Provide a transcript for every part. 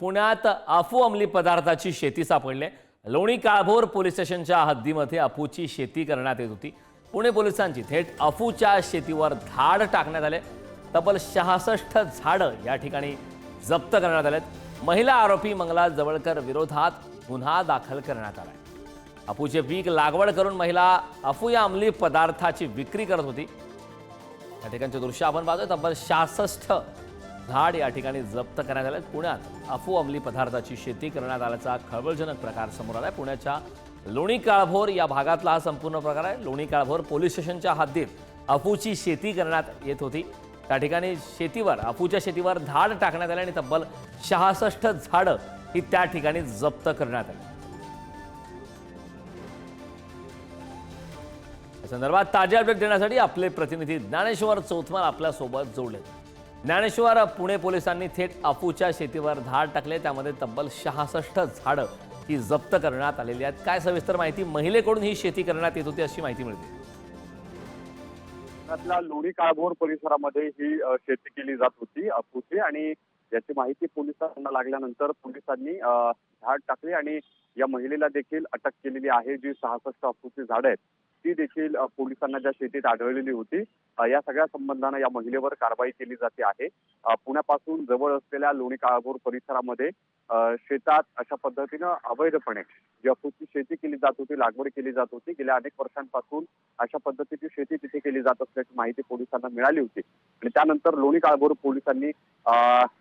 पुण्यात अफू अंमली पदार्थाची शेती सापडली. लोणी काळभोर पोलीस स्टेशनच्या हद्दीमध्ये अफूची शेती करण्यात येत होती. पुणे पोलिसांची थेट अफूच्या शेतीवर धाड टाकण्यात आले. तब्बल शहासष्ट झाडं या ठिकाणी जप्त करण्यात आलेत. महिला आरोपी मंगला जवळकर विरोधात गुन्हा दाखल करण्यात आला अफूचे पीक लागवड करून महिला अफू या अंमली पदार्थाची विक्री करत होती. या ठिकाणचे दृश्य आपण पाहतोय. तब्बल शहासष्ट झाड या ठिकाणी जप्त करण्यात आले पुण्यात अफू अंमली पदार्थाची शेती करण्यात आल्याचा खळबळजनक प्रकार समोर आलाय. पुण्याच्या लोणी काळभोर या भागातला हा संपूर्ण प्रकार आहे. लोणी काळभोर पोलीस स्टेशनच्या हद्दीत अफूची शेती करण्यात येत होती. त्या ठिकाणी शेतीवर अफूच्या शेतीवर धाड टाकण्यात आले आणि तब्बल शहासष्ट झाडं ही त्या ठिकाणी जप्त करण्यात आली. या संदर्भात ताज्या अपडेट देण्यासाठी आपले प्रतिनिधी ज्ञानेश्वर चौथमाल आपल्यासोबत जोडले ज्ञानेश्वर पुणे पोलिसांनी थेट अफूच्या शेतीवर धाड टाकले. त्यामध्ये तब्बल सहासष्ट झाडं ही जप्त करण्यात आलेली आहेत. काय सविस्तर माहिती? महिलेकडून ही शेती करण्यात येत होती अशी माहिती मिळते. लोणी काळभोर परिसरामध्ये ही शेती केली जात होती अफूची. आणि याची माहिती पोलिसांना लागल्यानंतर पोलिसांनी झाड टाकली. आणि या महिलेला देखील अटक केलेली आहे जी सहासष्ट अफूची झाडं आहेत. ती देखील पोलिसांना ज्या शेतीत आढळलेली होती या सगळ्या संबंधानं या महिलेवर कारवाई केली जाते आहे. पुण्यापासून जवळ असलेल्या लोणी काळभोर परिसरामध्ये शेतात अशा पद्धतीनं अवैधपणे जी शेती केली जात होती लागवड केली जात होती गेल्या अनेक वर्षांपासून अशा पद्धतीची शेती तिथे केली जात असल्याची माहिती पोलिसांना मिळाली होती. आणि त्यानंतर लोणी काळभोर पोलिसांनी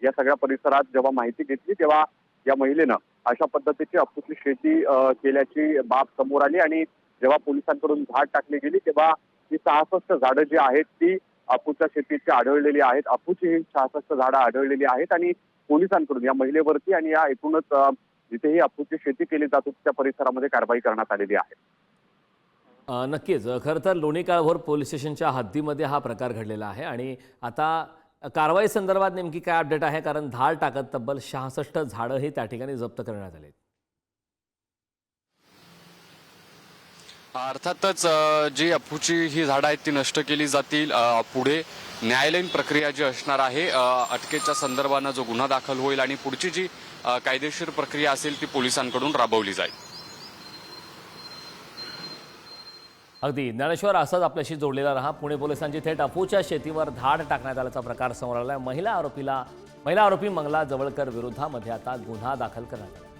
या सगळ्या परिसरात जेव्हा माहिती घेतली तेव्हा या महिलेनं अशा पद्धतीची अफूची शेती केल्याची बाब समोर आली आणि जेव्हा पोलिसांकडून झाड टाकली गेली तेव्हा ही सहासष्ट झाडं जी आहेत ती अपूच्या शेतीची आढळलेली आहेत. अपूची ही सहासष्ट झाडं आढळलेली आहेत आणि पोलिसांकडून या महिलेवरती आणि या एकूणच जिथे जिथेही अपूची शेती केली जात होती त्या परिसरामध्ये कारवाई करण्यात आलेली आहे. नक्कीच. खरं तर लोणी काळभोर पोलीस स्टेशनच्या हद्दीमध्ये हा प्रकार घडलेला आहे आणि आता कारवाई संदर्भात नेमकी काय अपडेट आहे? कारण धाड टाकत तब्बल शहासष्ट झाडं हे त्या ठिकाणी जप्त करण्यात आले अर्थातच जी अफूची ही झाडं आहेत ती नष्ट केली जातील. पुढे न्यायालयीन प्रक्रिया जी असणार आहे अटकेच्या संदर्भानं जो गुन्हा दाखल होईल आणि पुढची जी कायदेशीर प्रक्रिया असेल ती पोलिसांकडून राबवली जाईल. अगदी. ज्ञानेश्वर असाच आपल्याशी जोडलेला राहा. पुणे पोलिसांची थेट अफूच्या शेतीवर धाड टाकण्यात आल्याचा प्रकार समोर आला महिला आरोपीला महिला आरोपी मंगला जवळकर विरोधामध्ये आता गुन्हा दाखल करण्यात आला.